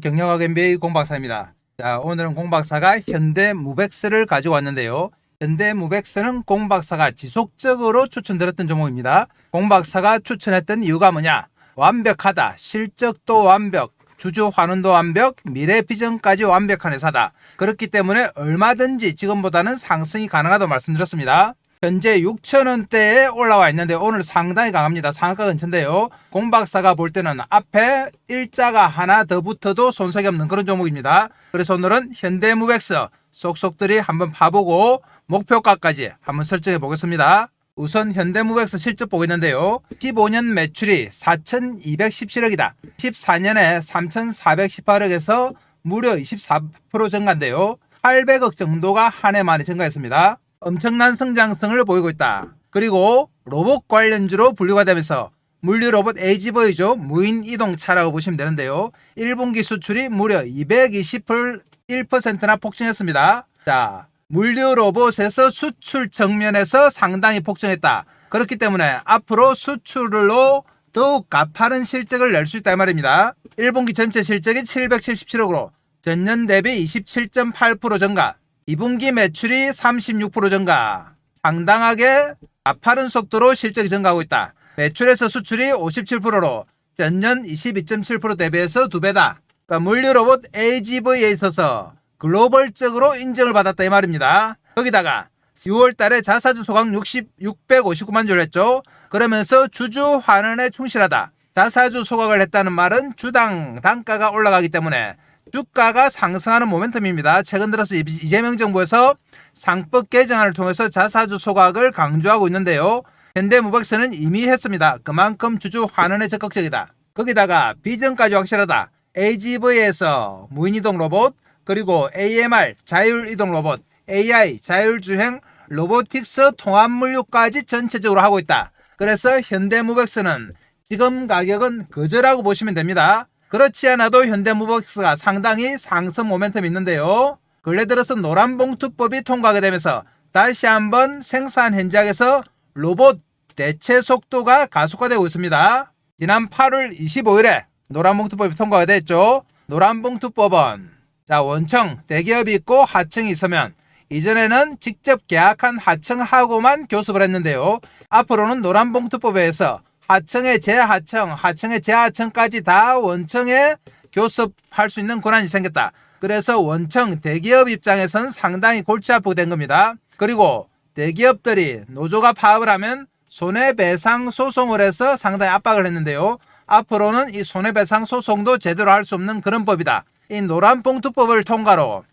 경영학 MBA 공박사입니다. 자, 오늘은 공박사가 현대 무백스를 가지고 왔는데요. 현대 무백스는 공박사가 지속적으로 추천드렸던 종목입니다. 공박사가 추천했던 이유가 뭐냐? 완벽하다. 실적도 완벽. 주주 환원도 완벽, 미래 비전까지 완벽한 회사다. 그렇기 때문에 얼마든지 지금보다는 상승이 가능하다고 말씀드렸습니다. 현재 6천원대에 올라와 있는데 오늘 상당히 강합니다. 상한가 근처인데요. 공박사가 볼 때는 앞에 일자가 하나 더 붙어도 손색이 없는 그런 종목입니다. 그래서 오늘은 현대무백스 속속들이 한번 봐보고 목표가까지 한번 설정해 보겠습니다. 우선 현대무백스 실적 보고 있는데요. 15년 매출이 4,217억이다. 14년에 3,418억에서 무려 24% 증가인데요. 800억 정도가 한 해 만에 증가했습니다. 엄청난 성장성을 보이고 있다. 그리고 로봇 관련주로 분류가 되면서 물류 로봇 에이지보이죠. 무인 이동차라고 보시면 되는데요. 1분기 수출이 무려 221%나 폭증했습니다. 자, 물류 로봇에서 수출 정면에서 상당히 폭증했다. 그렇기 때문에 앞으로 수출로 더욱 가파른 실적을 낼 수 있다 이 말입니다. 1분기 전체 실적이 777억으로 전년 대비 27.8% 증가, 2분기 매출이 36% 증가, 상당하게 가파른 속도로 실적이 증가하고 있다. 매출에서 수출이 57%로 전년 22.7% 대비해서 두 배다. 그러니까 물류 로봇 AGV에 있어서 글로벌적으로 인정을 받았다 이 말입니다. 여기다가 6월 달에 자사주 소각 60, 659만 주를 했죠. 그러면서 주주 환원에 충실하다. 자사주 소각을 했다는 말은 주당 단가가 올라가기 때문에 주가가 상승하는 모멘텀입니다. 최근 들어서 이- 이재명 정부에서 상법 개정안을 통해서 자사주 소각을 강조하고 있는데요. 현대무백스는 이미 했습니다. 그만큼 주주 환원에 적극적이다. 거기다가 비전까지 확실하다. AGV에서 무인이동 로봇, 그리고 AMR 자율이동 로봇, AI 자율주행, 로보틱스 통합물류까지 전체적으로 하고 있다. 그래서 현대무백스는 지금 가격은 거저라고 보시면 됩니다. 그렇지 않아도 현대무백스가 상당히 상승 모멘텀이 있는데요. 근래 들어서 노란봉투법이 통과하게 되면서 다시 한번 생산 현장에서 로봇 대체 속도가 가속화되고 있습니다. 지난 8월 25일에 노란봉투법이 통과가 됐죠. 노란봉투법은 자 원청 대기업이 있고 하청이 있으면 이전에는 직접 계약한 하청하고만 교섭을 했는데요. 앞으로는 노란봉투법에서 하청의 재하청, 하청의 재하청까지 다 원청에 교섭할 수 있는 권한이 생겼다. 그래서 원청 대기업 입장에선 상당히 골치 아프게 된 겁니다. 그리고 대기업들이 노조가 파업을 하면 손해배상 소송을 해서 상당히 압박을 했는데요. 앞으로는 이 손해배상 소송도 제대로 할 수 없는 그런 법이다. 이 노란봉투법을 통과로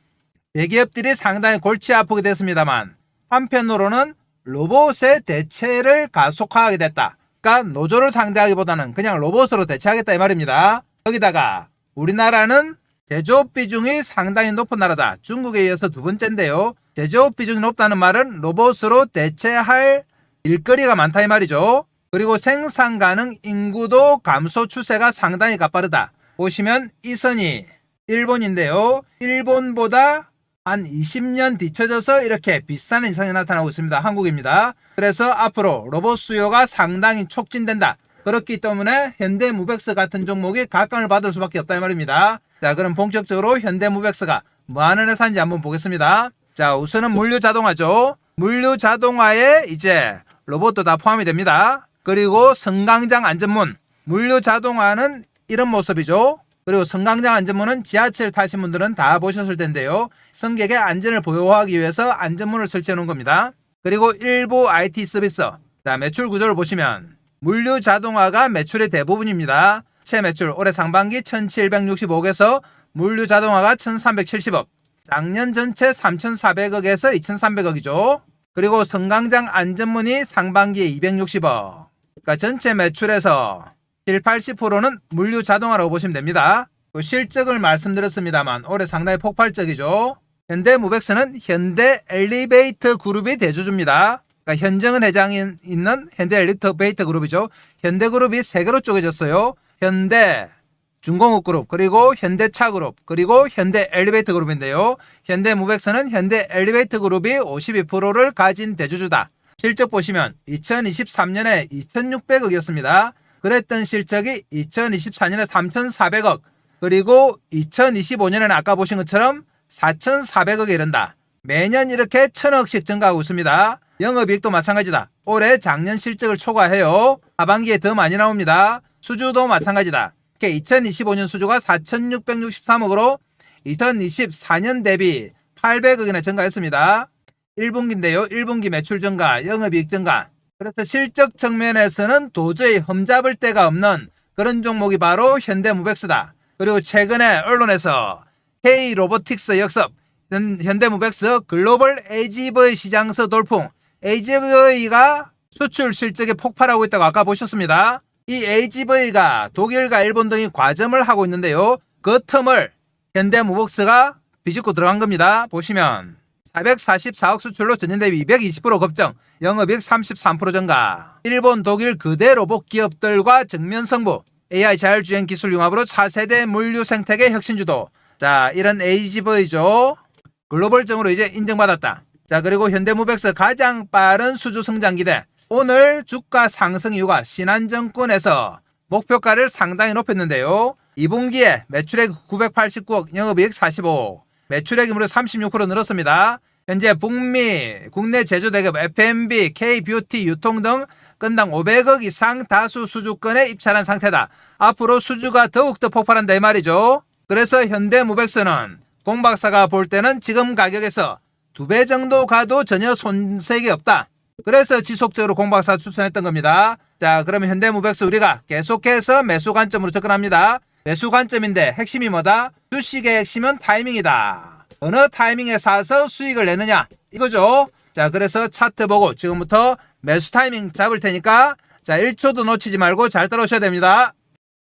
대기업들이 상당히 골치 아프게 됐습니다만 한편으로는 로봇의 대체를 가속화하게 됐다. 그러니까 노조를 상대하기보다는 그냥 로봇으로 대체하겠다 이 말입니다. 여기다가 우리나라는 제조업 비중이 상당히 높은 나라다. 중국에 이어서 두 번째인데요. 제조업 비중이 높다는 말은 로봇으로 대체할 일거리가 많다 이 말이죠. 그리고 생산 가능 인구도 감소 추세가 상당히 가빠르다. 보시면 이 선이 일본인데요. 일본보다 한 20년 뒤쳐져서 이렇게 비슷한 현상이 나타나고 있습니다. 한국입니다. 그래서 앞으로 로봇 수요가 상당히 촉진된다. 그렇기 때문에 현대무백스 같은 종목이 각광을 받을 수밖에 없다 이 말입니다. 자, 그럼 본격적으로 현대무백스가 뭐 하는 회사인지 한번 보겠습니다. 자, 우선은 물류 자동화죠. 물류 자동화에 이제 로봇도 다 포함이 됩니다. 그리고 성강장 안전문. 물류 자동화는 이런 모습이죠. 그리고 성강장 안전문은 지하철 타신 분들은 다 보셨을 텐데요. 승객의 안전을 보호하기 위해서 안전문을 설치해 놓은 겁니다. 그리고 일부 IT 서비스. 자, 매출 구조를 보시면 물류 자동화가 매출의 대부분입니다. 체 매출 올해 상반기 1765억에서 물류 자동화가 1370억. 작년 전체 3400억에서 2300억이죠. 그리고 성강장 안전문이 상반기에 260억. 그러니까 전체 매출에서 7, 80%는 물류 자동화라고 보시면 됩니다. 그 실적을 말씀드렸습니다만 올해 상당히 폭발적이죠. 현대무백스는 현대 엘리베이터 그룹이 대주주입니다. 그러니까 현정은 회장이 있는 현대 엘리베이터 그룹이죠. 현대그룹이 세 개로 쪼개졌어요. 현대 중공업 그룹 그리고 현대차 그룹 그리고 현대 엘리베이터 그룹인데요. 현대무백스는 현대 엘리베이터 그룹이 52%를 가진 대주주다. 실적 보시면 2023년에 2,600억이었습니다. 그랬던 실적이 2024년에 3,400억, 그리고 2025년에는 아까 보신 것처럼 4,400억에 이른다. 매년 이렇게 천억씩 증가하고 있습니다. 영업이익도 마찬가지다. 올해 작년 실적을 초과해요. 하반기에 더 많이 나옵니다. 수주도 마찬가지다. 이렇게 2025년 수주가 4,663억으로 2024년 대비 800억이나 증가했습니다. 1분기인데요. 1분기 매출 증가, 영업이익 증가. 그래서 실적 측면에서는 도저히 흠잡을 데가 없는 그런 종목이 바로 현대무백스다. 그리고 최근에 언론에서 K 로보틱스 역습, 현- 현대무백스 글로벌 AGV 시장서 돌풍, AGV가 수출 실적에 폭발하고 있다고 아까 보셨습니다. 이 AGV가 독일과 일본 등이 과점을 하고 있는데요. 그 틈을 현대무백스가 비집고 들어간 겁니다. 보시면 444억 수출로 전년 대비 220% 급증, 영업이익 33% 증가. 일본, 독일 거대 로봇 기업들과 정면 승부, AI 자율주행 기술 융합으로 차세대 물류 생태계 혁신 주도. 자, 이런 AGV죠. 글로벌적으로 이제 인정받았다. 자, 그리고 현대무백스 가장 빠른 수주 성장 기대. 오늘 주가 상승 이유가 신한정권에서 목표가를 상당히 높였는데요. 2분기에 매출액 989억, 영업이익 45억, 매출액이 무려 36% 늘었습니다. 현재 북미, 국내 제조 대기업 F&B, K-뷰티, 유통 등 건당 500억 이상 다수 수주권에 입찰한 상태다. 앞으로 수주가 더욱더 폭발한다 이 말이죠. 그래서 현대무백스는 공 박사가 볼 때는 지금 가격에서 두 배 정도 가도 전혀 손색이 없다. 그래서 지속적으로 공 박사 추천했던 겁니다. 자, 그러면 현대무백스 우리가 계속해서 매수 관점으로 접근합니다. 매수 관점인데 핵심이 뭐다? 주식의 핵심은 타이밍이다. 어느 타이밍에 사서 수익을 내느냐 이거죠. 자, 그래서 차트 보고 지금부터 매수 타이밍 잡을 테니까 자, 1초도 놓치지 말고 잘 따라오셔야 됩니다.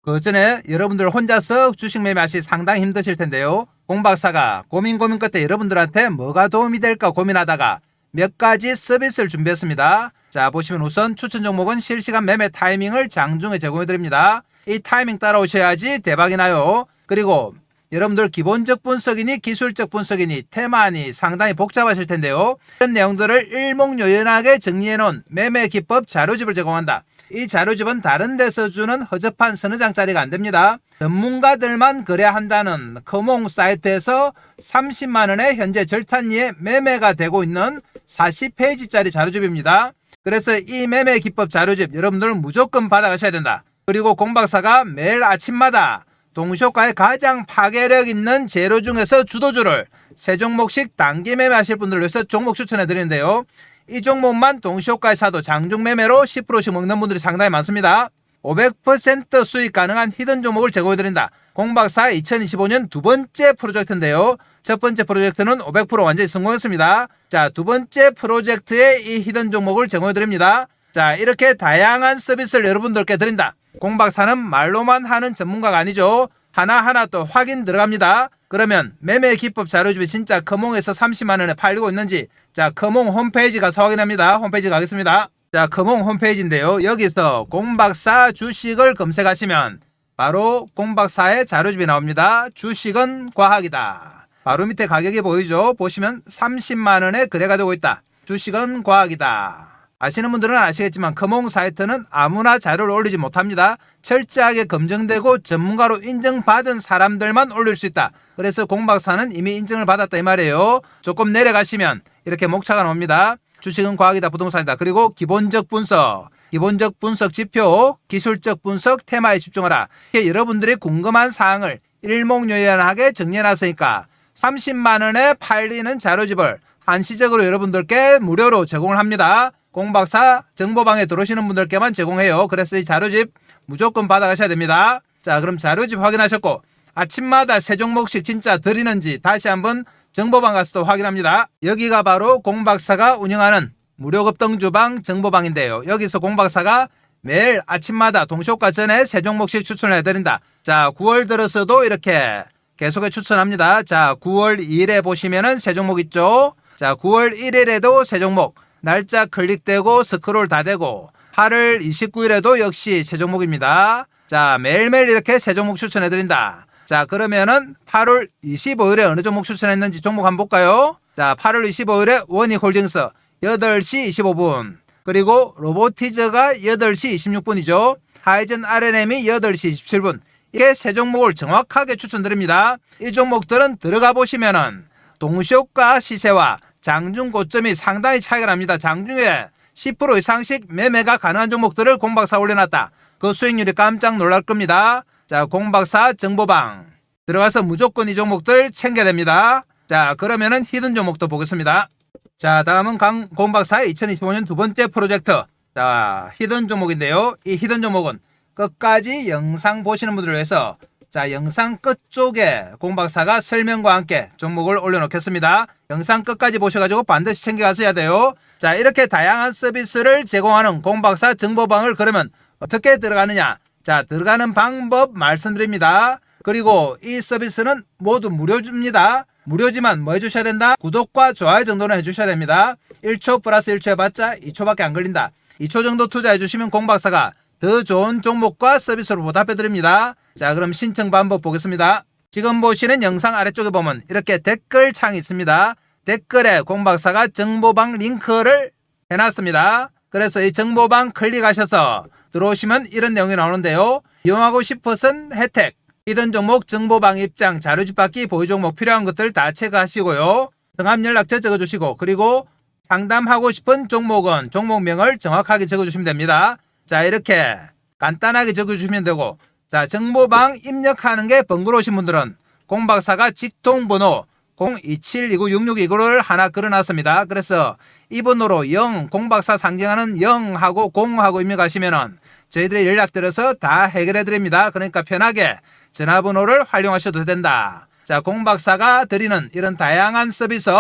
그 전에 여러분들 혼자서 주식 매매하시 상당히 힘드실 텐데요. 공 박사가 고민 고민 끝에 여러분들한테 뭐가 도움이 될까 고민하다가 몇 가지 서비스를 준비했습니다. 자, 보시면 우선 추천 종목은 실시간 매매 타이밍을 장중에 제공해 드립니다. 이 타이밍 따라오셔야지 대박이 나요. 그리고 여러분들 기본적 분석이니 기술적 분석이니 테마니 상당히 복잡하실 텐데요. 이런 내용들을 일목요연하게 정리해 놓은 매매 기법 자료집을 제공한다. 이 자료집은 다른 데서 주는 허접한 서너 장짜리가 안 됩니다. 전문가들만 그래야 한다는 커몽 사이트에서 30만 원에 현재 절찬리에 매매가 되고 있는 40페이지짜리 자료집입니다. 그래서 이 매매 기법 자료집 여러분들 무조건 받아가셔야 된다. 그리고 공박사가 매일 아침마다 동시효과에 가장 파괴력 있는 재료 중에서 주도주를 세 종목씩 단기 매매하실 분들을 위해서 종목 추천해 드리는데요. 이 종목만 동시효과에 사도 장중 매매로 10%씩 먹는 분들이 상당히 많습니다. 500% 수익 가능한 히든 종목을 제공해 드린다. 공박사 2025년 두 번째 프로젝트인데요. 첫 번째 프로젝트는 500% 완전히 성공했습니다. 자, 두 번째 프로젝트의 이 히든 종목을 제공해 드립니다. 자, 이렇게 다양한 서비스를 여러분들께 드린다. 공박사는 말로만 하는 전문가가 아니죠. 하나하나 또 확인 들어갑니다. 그러면 매매 기법 자료집이 진짜 커몽에서 30만 원에 팔리고 있는지 자, 커몽 홈페이지 가서 확인합니다. 홈페이지 가겠습니다. 자, 커몽 홈페이지인데요. 여기서 공박사 주식을 검색하시면 바로 공박사의 자료집이 나옵니다. 주식은 과학이다. 바로 밑에 가격이 보이죠? 보시면 30만 원에 거래가 되고 있다. 주식은 과학이다. 아시는 분들은 아시겠지만 커몽 사이트는 아무나 자료를 올리지 못합니다. 철저하게 검증되고 전문가로 인정받은 사람들만 올릴 수 있다. 그래서 공박사는 이미 인정을 받았다 이 말이에요. 조금 내려가시면 이렇게 목차가 나옵니다. 주식은 과학이다 부동산이다. 그리고 기본적 분석, 기본적 분석 지표, 기술적 분석 테마에 집중하라. 이렇게 여러분들이 궁금한 사항을 일목요연하게 정리해놨으니까 30만 원에 팔리는 자료집을 한시적으로 여러분들께 무료로 제공을 합니다. 공박사 정보방에 들어오시는 분들께만 제공해요. 그래서 이 자료집 무조건 받아가셔야 됩니다. 자, 그럼 자료집 확인하셨고 아침마다 세 종목씩 진짜 드리는지 다시 한번 정보방 가서 또 확인합니다. 여기가 바로 공박사가 운영하는 무료 급 등주방 정보방인데요. 여기서 공박사가 매일 아침마다 동시효과 전에 세 종목씩 추천을 해드린다. 자, 9월 들어서도 이렇게 계속해 추천합니다. 자, 9월 2일에 보시면은 세 종목 있죠? 자, 9월 1일에도 세 종목. 날짜 클릭되고 스크롤 다 되고 8월 29일에도 역시 세 종목입니다. 자, 매일매일 이렇게 세 종목 추천해 드린다. 자, 그러면은 8월 25일에 어느 종목 추천했는지 종목 한번 볼까요? 자, 8월 25일에 원익 홀딩스 8시 25분. 그리고 로보티즈가 8시 26분이죠. 하이젠 RNM이 8시 27분. 이게 세 종목을 정확하게 추천드립니다. 이 종목들은 들어가 보시면은 동시효과 시세와 장중 고점이 상당히 차이가 납니다. 장중에 10% 이상씩 매매가 가능한 종목들을 공박사 올려놨다. 그 수익률이 깜짝 놀랄 겁니다. 자, 공박사 정보방 들어가서 무조건 이 종목들 챙겨야 됩니다. 자, 그러면은 히든 종목도 보겠습니다. 자, 다음은 강 공박사의 2025년 두 번째 프로젝트. 자, 히든 종목인데요. 이 히든 종목은 끝까지 영상 보시는 분들을 위해서 자, 영상 끝쪽에 공박사가 설명과 함께 종목을 올려놓겠습니다. 영상 끝까지 보셔가지고 반드시 챙겨가셔야 돼요. 자, 이렇게 다양한 서비스를 제공하는 공박사 정보방을 그러면 어떻게 들어가느냐? 자, 들어가는 방법 말씀드립니다. 그리고 이 서비스는 모두 무료입니다. 무료지만 뭐 해주셔야 된다? 구독과 좋아요 정도는 해주셔야 됩니다. 1초 플러스 1초 해봤자 2초밖에 안 걸린다. 2초 정도 투자해주시면 공박사가 더 좋은 종목과 서비스로 보답해 드립니다. 자, 그럼 신청 방법 보겠습니다. 지금 보시는 영상 아래쪽에 보면 이렇게 댓글 창이 있습니다. 댓글에 공박사가 정보방 링크를 해놨습니다. 그래서 이 정보방 클릭하셔서 들어오시면 이런 내용이 나오는데요. 이용하고 싶으신 혜택, 이든 종목 정보방 입장, 자료집 받기, 보유 종목 필요한 것들 다 체크하시고요. 성함 연락처 적어주시고 그리고 상담하고 싶은 종목은 종목명을 정확하게 적어주시면 됩니다. 자 이렇게 간단하게 적어주시면 되고 자 정보방 입력하는 게 번거로우신 분들은 공박사가 직통번호 027296629를 하나 걸어놨습니다. 그래서 이 번호로 0 공박사 상징하는 0하고 0하고 입력하시면은 저희들이 연락드려서 다 해결해 드립니다. 그러니까 편하게 전화번호를 활용하셔도 된다. 자, 공박사가 드리는 이런 다양한 서비스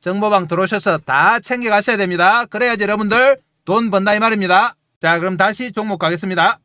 정보방 들어오셔서 다 챙겨 가셔야 됩니다. 그래야지 여러분들 돈 번다 이 말입니다. 자, 그럼 다시 종목 가겠습니다.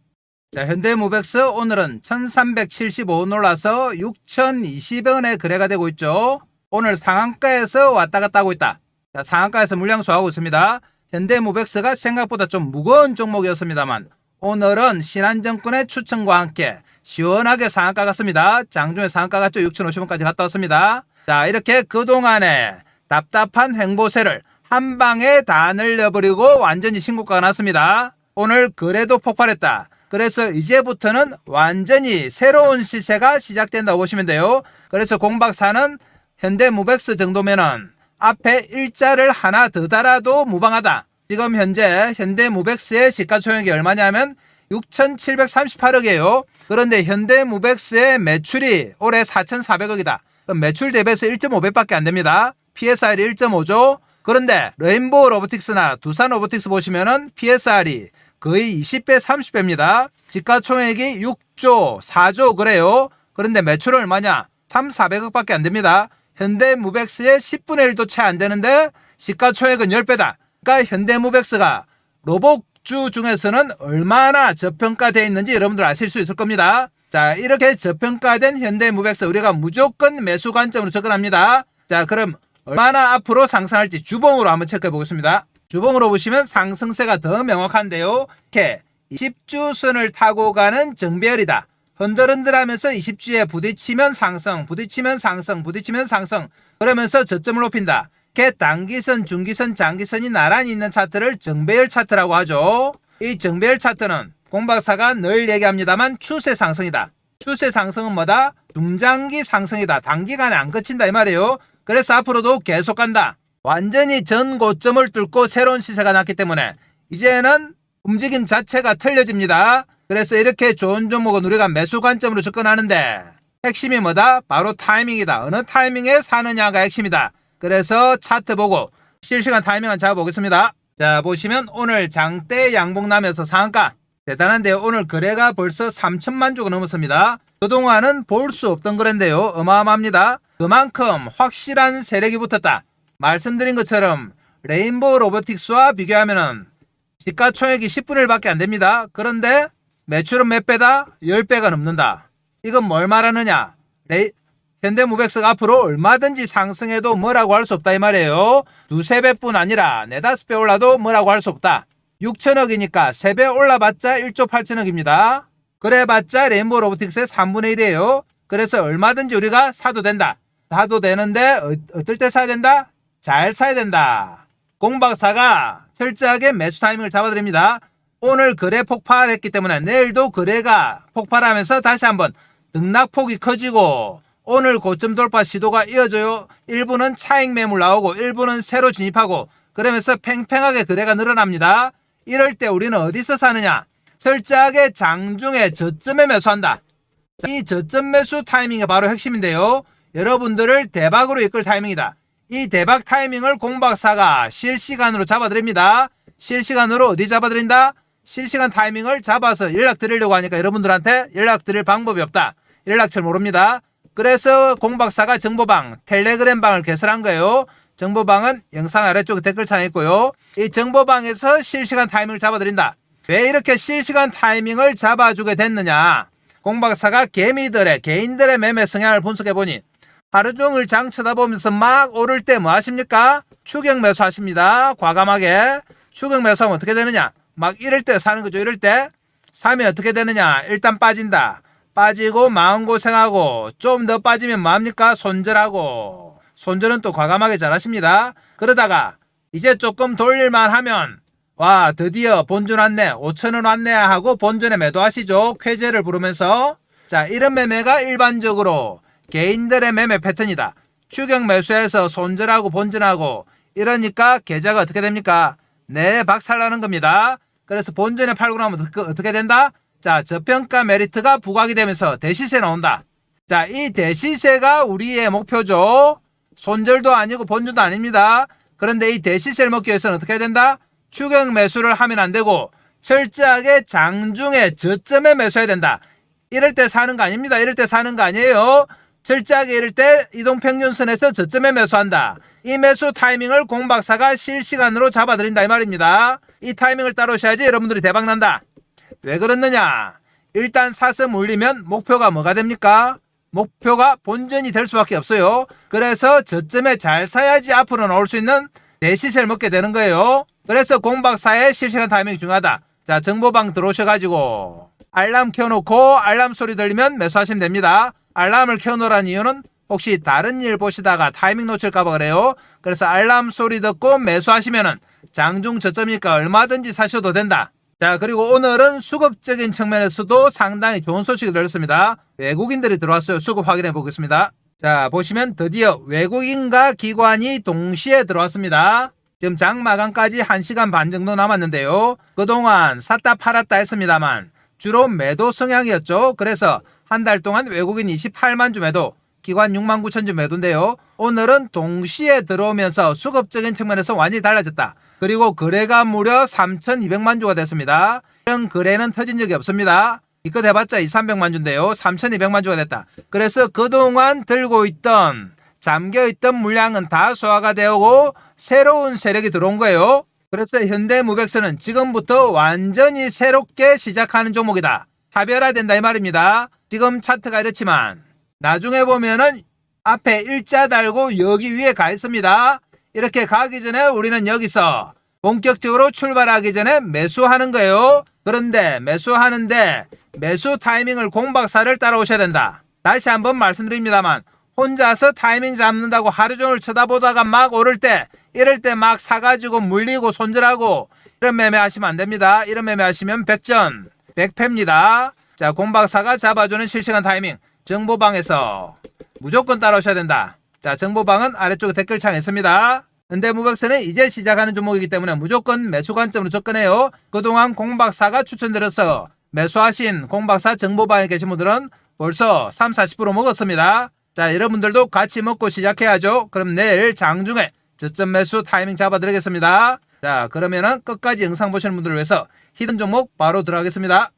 자, 현대무백스 오늘은 1375원 올라서 6020원에 거래가 되고 있죠. 오늘 상한가에서 왔다 갔다 하고 있다. 자, 상한가에서 물량 소화하고 있습니다. 현대무백스가 생각보다 좀 무거운 종목이었습니다만 오늘은 신한정권의 추천과 함께 시원하게 상한가 갔습니다. 장중에 상한가 갔죠. 6,050원까지 갔다 왔습니다. 자, 이렇게 그동안에 답답한 횡보세를 한 방에 다 늘려버리고 완전히 신고가가 났습니다. 오늘 거래도 폭발했다. 그래서 이제부터는 완전히 새로운 시세가 시작된다고 보시면 돼요. 그래서 공박사는 현대무백스 정도면은 앞에 일자를 하나 더 달아도 무방하다. 지금 현재 현대무백스의 시가 총액이 얼마냐면 6,738억이에요. 그런데 현대무백스의 매출이 올해 4,400억이다. 매출 대비해서 1.5배밖에 안 됩니다. PSR이 1.5죠. 그런데 레인보우 로보틱스나 두산 로보틱스 보시면은 PSR이 거의 20배, 30배입니다. 지가총액이 6조, 4조 그래요. 그런데 매출은 얼마냐? 3, 400억밖에 안 됩니다. 현대무백스의 10분의 1도 채 안 되는데 시가총액은 10배다. 그러니까 현대무백스가 로봇주 중에서는 얼마나 저평가되어 있는지 여러분들 아실 수 있을 겁니다. 자, 이렇게 저평가된 현대무백스 우리가 무조건 매수 관점으로 접근합니다. 자, 그럼 얼마나 앞으로 상승할지 주봉으로 한번 체크해 보겠습니다. 주봉으로 보시면 상승세가 더 명확한데요. 이렇게 20주선을 타고 가는 정배열이다. 흔들흔들하면서 20주에 부딪히면 상승, 부딪히면 상승, 부딪히면 상승. 그러면서 저점을 높인다. 이렇게 단기선, 중기선, 장기선이 나란히 있는 차트를 정배열 차트라고 하죠. 이 정배열 차트는 공박사가 늘 얘기합니다만 추세 상승이다. 추세 상승은 뭐다? 중장기 상승이다. 단기간에 안 그친다 이 말이에요. 그래서 앞으로도 계속 간다. 완전히 전 고점을 뚫고 새로운 시세가 났기 때문에 이제는 움직임 자체가 틀려집니다. 그래서 이렇게 좋은 종목은 우리가 매수 관점으로 접근하는데 핵심이 뭐다? 바로 타이밍이다. 어느 타이밍에 사느냐가 핵심이다. 그래서 차트 보고 실시간 타이밍 을 잡아보겠습니다. 자 보시면 오늘 장대 양봉 나면서 상한가 대단한데 오늘 거래가 벌써 3천만 주가 넘었습니다. 그동안은 볼 수 없던 거래인데요. 어마어마합니다. 그만큼 확실한 세력이 붙었다. 말씀드린 것처럼 레인보우 로보틱스와 비교하면은 시가 총액이 10분의 1밖에 안 됩니다. 그런데 매출은 몇 배다? 10배가 넘는다. 이건 뭘 말하느냐? 레, 현대무백스가 앞으로 얼마든지 상승해도 뭐라고 할 수 없다 이 말이에요. 두세 배뿐 아니라 네다섯 배 올라도 뭐라고 할 수 없다. 6천억이니까 3배 올라봤자 1조 8천억입니다. 그래봤자 레인보우 로보틱스의 3분의 1이에요. 그래서 얼마든지 우리가 사도 된다. 사도 되는데 어, 어떨 때 사야 된다? 잘 사야 된다. 공박사가 철저하게 매수 타이밍을 잡아드립니다. 오늘 거래 폭발했기 때문에 내일도 거래가 폭발하면서 다시 한번 등락폭이 커지고 오늘 고점 돌파 시도가 이어져요. 일부는 차익 매물 나오고 일부는 새로 진입하고 그러면서 팽팽하게 거래가 늘어납니다. 이럴 때 우리는 어디서 사느냐? 철저하게 장중에 저점에 매수한다. 자, 이 저점 매수 타이밍이 바로 핵심인데요. 여러분들을 대박으로 이끌 타이밍이다. 이 대박 타이밍을 공박사가 실시간으로 잡아드립니다. 실시간으로 어디 잡아드린다? 실시간 타이밍을 잡아서 연락드리려고 하니까 여러분들한테 연락드릴 방법이 없다. 연락처를 모릅니다. 그래서 공박사가 정보방, 텔레그램 방을 개설한 거예요. 정보방은 영상 아래쪽에 댓글창에 있고요. 이 정보방에서 실시간 타이밍을 잡아드린다. 왜 이렇게 실시간 타이밍을 잡아주게 됐느냐? 공박사가 개미들의 개인들의 매매 성향을 분석해보니 하루 종일 장 쳐다보면서 막 오를 때 뭐 하십니까? 추격 매수 하십니다. 과감하게. 추격 매수하면 어떻게 되느냐? 막 이럴 때 사는 거죠. 이럴 때. 사면 어떻게 되느냐? 일단 빠진다. 빠지고 마음고생하고 좀 더 빠지면 뭐합니까? 손절하고. 손절은 또 과감하게 잘하십니다. 그러다가 이제 조금 돌릴만 하면 와 드디어 본전 왔네 5천원 왔네 하고 본전에 매도하시죠 쾌재를 부르면서 자 이런 매매가 일반적으로 개인들의 매매 패턴이다. 추격 매수해서 손절하고 본전하고 이러니까 계좌가 어떻게 됩니까? 네 박살나는 겁니다. 그래서 본전에 팔고 나면 어떻게 된다? 자 저평가 메리트가 부각이 되면서 대시세 나온다. 자 이 대시세가 우리의 목표죠. 손절도 아니고 본전도 아닙니다. 그런데 이 대시세를 먹기 위해서는 어떻게 해야 된다? 추격 매수를 하면 안 되고 철저하게 장중에 저점에 매수해야 된다. 이럴 때 사는 거 아닙니다. 이럴 때 사는 거 아니에요. 철저하게 이럴 때 이동평균선에서 저점에 매수한다. 이 매수 타이밍을 공박사가 실시간으로 잡아드린다 이 말입니다. 이 타이밍을 따르셔야지 여러분들이 대박 난다. 왜 그렇느냐? 일단 사서 물리면 목표가 뭐가 됩니까? 목표가 본전이 될 수밖에 없어요. 그래서 저점에 잘 사야지 앞으로 나올 수 있는 대시세를 먹게 되는 거예요. 그래서 공박사의 실시간 타이밍이 중요하다. 자, 정보방 들어오셔가지고 알람 켜놓고 알람 소리 들리면 매수하시면 됩니다. 알람을 켜놓으란 이유는 혹시 다른 일 보시다가 타이밍 놓칠까봐 그래요. 그래서 알람 소리 듣고 매수하시면은 장중 저점이니까 얼마든지 사셔도 된다. 자, 그리고 오늘은 수급적인 측면에서도 상당히 좋은 소식이 들렸습니다. 외국인들이 들어왔어요. 수급 확인해 보겠습니다. 자, 보시면 드디어 외국인과 기관이 동시에 들어왔습니다. 지금 장 마감까지 1시간 반 정도 남았는데요. 그동안 샀다 팔았다 했습니다만 주로 매도 성향이었죠. 그래서 한 달 동안 외국인 28만 주 매도, 기관 6만 9천 주 매도인데요. 오늘은 동시에 들어오면서 수급적인 측면에서 완전히 달라졌다. 그리고 거래가 무려 3,200만 주가 됐습니다. 이런 거래는 터진 적이 없습니다. 이거 해봤자 2, 300만 주인데요. 3,200만 주가 됐다. 그래서 그동안 들고 있던 잠겨있던 물량은 다 소화가 되고 새로운 세력이 들어온 거예요. 그래서 현대무백스는 지금부터 완전히 새롭게 시작하는 종목이다. 차별화된다 이 말입니다. 지금 차트가 이렇지만 나중에 보면은 앞에 일자 달고 여기 위에 가 있습니다. 이렇게 가기 전에 우리는 여기서 본격적으로 출발하기 전에 매수하는 거예요. 그런데 매수하는데 매수 타이밍을 공박사를 따라오셔야 된다. 다시 한번 말씀드립니다만 혼자서 타이밍 잡는다고 하루 종일 쳐다보다가 막 오를 때 이럴 때 막 사가지고 물리고 손절하고 이런 매매 하시면 안 됩니다. 이런 매매 하시면 백전 백패입니다. 자 공박사가 잡아주는 실시간 타이밍 정보방에서 무조건 따라오셔야 된다. 자 정보방은 아래쪽에 댓글창에 있습니다. 근데 무박사는 이제 시작하는 종목이기 때문에 무조건 매수 관점으로 접근해요. 그동안 공박사가 추천드려서 매수하신 공박사 정보방에 계신 분들은 벌써 3, 40% 먹었습니다. 자, 여러분들도 같이 먹고 시작해야죠. 그럼 내일 장중에 저점 매수 타이밍 잡아드리겠습니다. 자, 그러면은 끝까지 영상 보시는 분들을 위해서 히든 종목 바로 들어가겠습니다.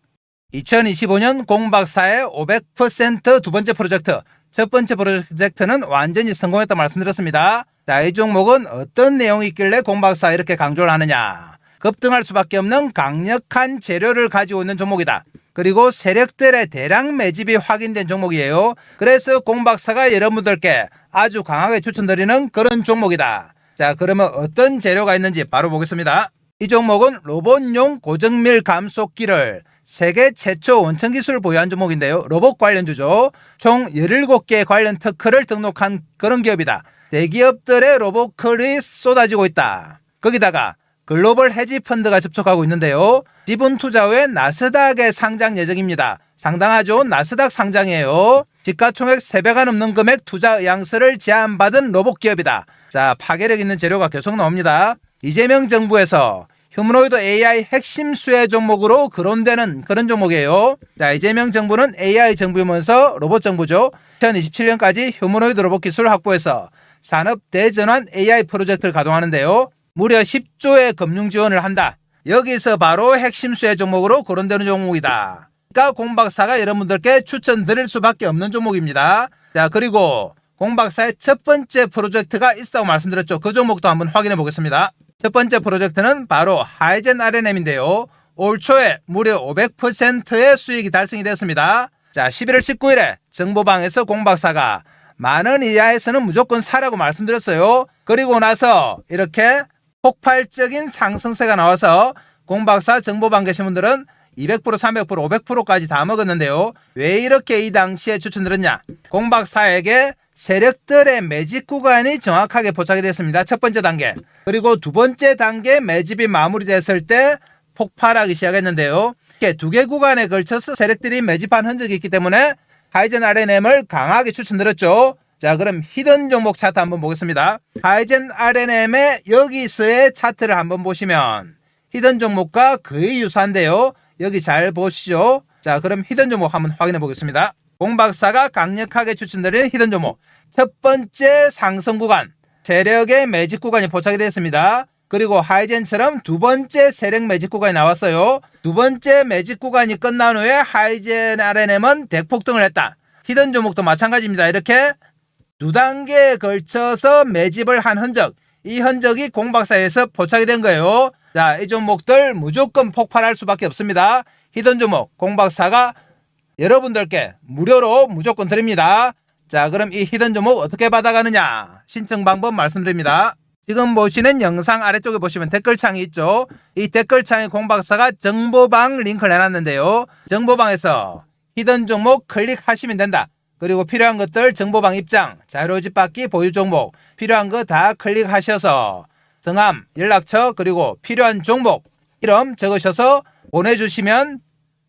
2025년 공박사의 500%두 번째 프로젝트. 첫 번째 프로젝트는 완전히 성공했다 말씀드렸습니다. 자, 이 종목은 어떤 내용이 있길래 공박사 이렇게 강조를 하느냐. 급등할 수밖에 없는 강력한 재료를 가지고 있는 종목이다. 그리고 세력들의 대량 매집이 확인된 종목이에요. 그래서 공박사가 여러분들께 아주 강하게 추천드리는 그런 종목이다. 자, 그러면 어떤 재료가 있는지 바로 보겠습니다. 이 종목은 로봇용 고정밀 감속기를 세계 최초 원천 기술을 보유한 종목인데요. 로봇 관련주죠. 총 17개 관련 특허를 등록한 그런 기업이다. 대기업들의 로봇클이 쏟아지고 있다. 거기다가 글로벌 헤지 펀드가 접촉하고 있는데요. 지분 투자 후에 나스닥에 상장 예정입니다. 상당하죠. 나스닥 상장이에요. 시가총액 3배가 넘는 금액 투자 의향서를 제안받은 로봇 기업이다. 자, 파괴력 있는 재료가 계속 나옵니다. 이재명 정부에서 휴머노이드 AI 핵심 수혜 종목으로 거론되는 그런 종목이에요. 자, 이재명 정부는 AI 정부이면서 로봇 정부죠. 2027년까지 휴머노이드 로봇 기술을 확보해서 산업 대전환 AI 프로젝트를 가동하는데요. 무려 10조의 금융 지원을 한다. 여기서 바로 핵심 수혜 종목으로 거론되는 종목이다. 그러니까 공박사가 여러분들께 추천드릴 수밖에 없는 종목입니다. 자, 그리고 공박사의 첫 번째 프로젝트가 있다고 말씀드렸죠. 그 종목도 한번 확인해 보겠습니다. 첫 번째 프로젝트는 바로 하이젠 RNM인데요. 올 초에 무려 500%의 수익이 달성이 됐습니다. 자, 11월 19일에 정보방에서 공박사가 만원 이하에서는 무조건 사라고 말씀드렸어요. 그리고 나서 이렇게 폭발적인 상승세가 나와서 공박사 정보방 계신 분들은 200%, 300%, 500%까지 다 먹었는데요. 왜 이렇게 이 당시에 추천드렸냐? 공박사에게 세력들의 매집 구간이 정확하게 포착이 됐습니다. 첫 번째 단계. 그리고 두 번째 단계 매집이 마무리됐을 때 폭발하기 시작했는데요. 이렇게 두 개 구간에 걸쳐서 세력들이 매집한 흔적이 있기 때문에 하이젠 RNM을 강하게 추천드렸죠. 자, 그럼 히든 종목 차트 한번 보겠습니다. 하이젠 RNM의 여기서의 차트를 한번 보시면 히든 종목과 거의 유사한데요. 여기 잘 보시죠. 자, 그럼 히든 종목 한번 확인해 보겠습니다. 공 박사가 강력하게 추천드린 히든 종목. 첫 번째 상승 구간, 세력의 매집 구간이 포착이 됐습니다. 그리고 하이젠처럼 두 번째 세력 매집 구간이 나왔어요. 두 번째 매집 구간이 끝난 후에 하이젠 RNM은 대폭등을 했다. 히든 종목도 마찬가지입니다. 이렇게 두 단계에 걸쳐서 매집을 한 흔적, 이 흔적이 공박사에서 포착이 된 거예요. 자, 이 종목들 무조건 폭발할 수밖에 없습니다. 히든 종목, 공박사가 여러분들께 무료로 무조건 드립니다. 자, 그럼 이 히든 종목 어떻게 받아가느냐? 신청 방법 말씀드립니다. 지금 보시는 영상 아래쪽에 보시면 댓글창이 있죠. 이 댓글창에 공박사가 정보방 링크를 해놨는데요. 정보방에서 히든 종목 클릭하시면 된다. 그리고 필요한 것들 정보방 입장, 자료집 받기 보유 종목 필요한 거 다 클릭하셔서 성함, 연락처 그리고 필요한 종목 이름 적으셔서 보내주시면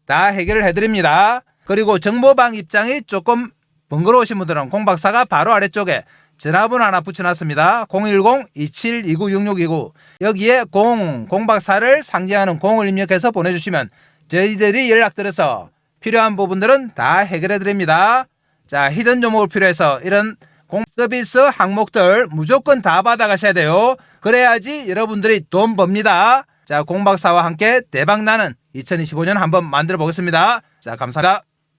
다 해결을 해드립니다. 그리고 정보방 입장이 조금 번거로우신 분들은 공박사가 바로 아래쪽에 전화번호 하나 붙여놨습니다. 010-2729-6629 여기에 0, 공박사를 상징하는 0을 입력해서 보내주시면 저희들이 연락드려서 필요한 부분들은 다 해결해드립니다. 자, 히든 종목을 필요해서 이런 공 서비스 항목들 무조건 다 받아가셔야 돼요. 그래야지 여러분들이 돈 법니다. 자, 공박사와 함께 대박나는 2025년 한번 만들어 보겠습니다. 자, 감사합니다.